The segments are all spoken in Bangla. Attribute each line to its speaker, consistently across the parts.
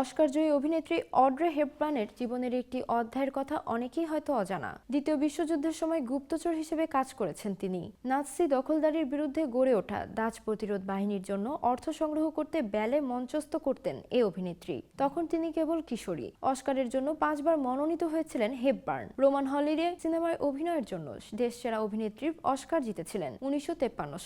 Speaker 1: অস্কার জয়ী অভিনেত্রী অড্রে হেপবার্নের জীবনের একটি অধ্যায়ের কথা অনেকেই হয়তো অজানা। দ্বিতীয় বিশ্বযুদ্ধের সময় গুপ্তচর হিসেবে কাজ করেছেন তিনি। নাৎসি দখলদারির বিরুদ্ধে গড়ে ওঠা ডাচ প্রতিরোধ বাহিনীর জন্য অর্থ সংগ্রহ করতে ব্যালে মঞ্চস্থ করতেন এ অভিনেত্রী। তখন তিনি কেবল কিশোরী। অস্কারের জন্য পাঁচবার মনোনীত হয়েছিলেন হেপবার্ন। রোমান হলিডে সিনেমায় অভিনয়ের জন্য দেশ সেরা অভিনেত্রীর অস্কার জিতেছিলেন উনিশশো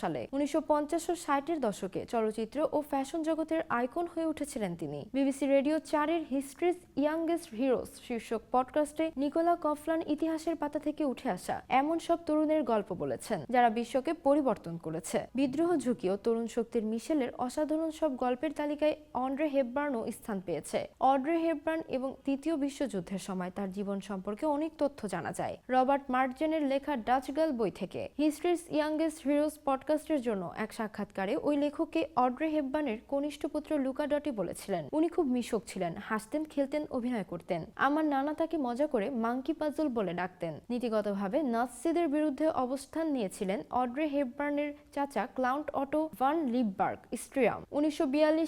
Speaker 1: সালে। উনিশশো পঞ্চাশ ও ষাটের দশকে চলচ্চিত্র ও ফ্যাশন জগতের আইকন হয়ে উঠেছিলেন তিনি। বিবিসি রেডিও চারের হিস্ট্রিজ ইয়াংগেস্ট হিরোস শীর্ষক পডকাস্টে নিকোলা কফলান ইতিহাসের পাতা থেকে উঠে আসা এমন সব তরুণের গল্প বলেছেন, যারা বিশ্বকে পরিবর্তন করেছে। বিদ্রোহ ঝুঁকি ও তরুণ শক্তির মিশেলের অসাধারণ সব গল্পের তালিকায় অন্ড্রে হেপবার্নও স্থান পেয়েছে। অড্রে হেপবার্ন এবং তৃতীয় বিশ্বযুদ্ধের সময় তার জীবন সম্পর্কে অনেক তথ্য জানা যায়। রবার্ট মার্জেনের লেখা ডাচ গার্ল বই থেকে। হিস্ট্রিজ ইয়াংগেস্ট হিরোস পডকাস্টের জন্য এক সাক্ষাৎকারে ওই লেখককে অড্রে হেপবার্নের কনিষ্ঠ পুত্র লুকা ডটি বলেছিলেন। উনি খুব মিশক ছিলেন, হাসতেন, খেলতেন, অভিনয় করতেন। আমার নানা তাকে মজা করে মাঙ্কি পাজল বলে ডাকতেন। নীতিগতভাবে নাৎসিদের বিরুদ্ধে অবস্থান নিয়েছিলেন অড্রে হেপবার্নের চাচা ক্লাউন্ট অটো ভান লিপবার্গ, স্ট্রিয়াম। উনিশশো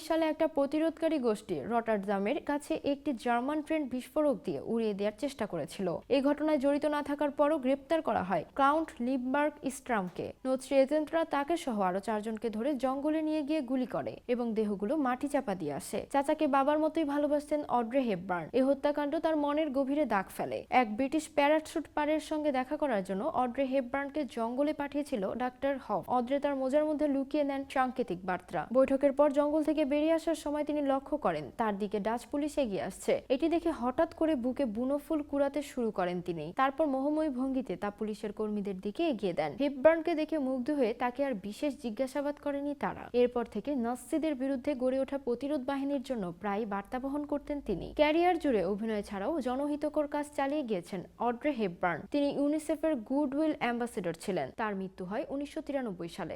Speaker 1: সালে একটা প্রতিরোধকারী গোষ্ঠী রটারজামের কাছে একটি জার্মান ট্রেন বিস্ফোরক দিয়ে উড়িয়ে দেওয়ার চেষ্টা করেছিল। এই ঘটনায় জড়িত না থাকার পরও গ্রেপ্তার করা হয় ক্লাউন্ট লিপবার্গ স্ট্রামকে। নথ্রি এজেন্টরা তাকে সহ আরও চারজনকে ধরে জঙ্গলে নিয়ে গিয়ে গুলি করে এবং দেহগুলো মাটি চাপা দিয়ে আসে। চাচাকে বাবার মতোই ভালোবাসতেন অড্রে হেপবার্ন। এই হত্যাকাণ্ড তার মনের গভীরে দাগ ফেলে। এক ব্রিটিশ প্যারাশুট পারের সঙ্গে দেখা করার জন্য অড্রে হেপবার্নকে জঙ্গলে পাঠিয়েছিল ডাক্তার হফ। অড্রে তার মোজার মধ্যে লুকিয়ে নেন সাংকেতিক বার্তা। বৈঠকের পর জঙ্গল থেকে বেরিয়ে আসার সময় তিনি লক্ষ্য করেন, তার দিকে ডাচ পুলিশ এগিয়ে আসছে। এটি দেখে হঠাৎ করে বুকে বুনো ফুল কুড়াতে শুরু করেন তিনি। তারপর মোহময়ী ভঙ্গিতে তা পুলিশের কর্মীদের দিকে এগিয়ে দেন। হেপবার্নকে দেখে মুগ্ধ হয়ে তাকে আর বিশেষ জিজ্ঞাসাবাদ করেনি তারা। এরপর থেকে নাৎসিদের বিরুদ্ধে গড়ে ওঠা প্রতিরোধ বাহিনীর জন্য প্রায় বার্তা বহন করতেন তিনি। ক্যারিয়ার জুড়ে অভিনয় ছাড়াও জনহিতকর কাজ চালিয়ে গিয়েছেন অড্রে হেপবার্ন। তিনি ইউনিসেফের গুডউইল অ্যাম্বাসেডর ছিলেন। তার মৃত্যু হয় উনিশশো তিরানব্বই সালে।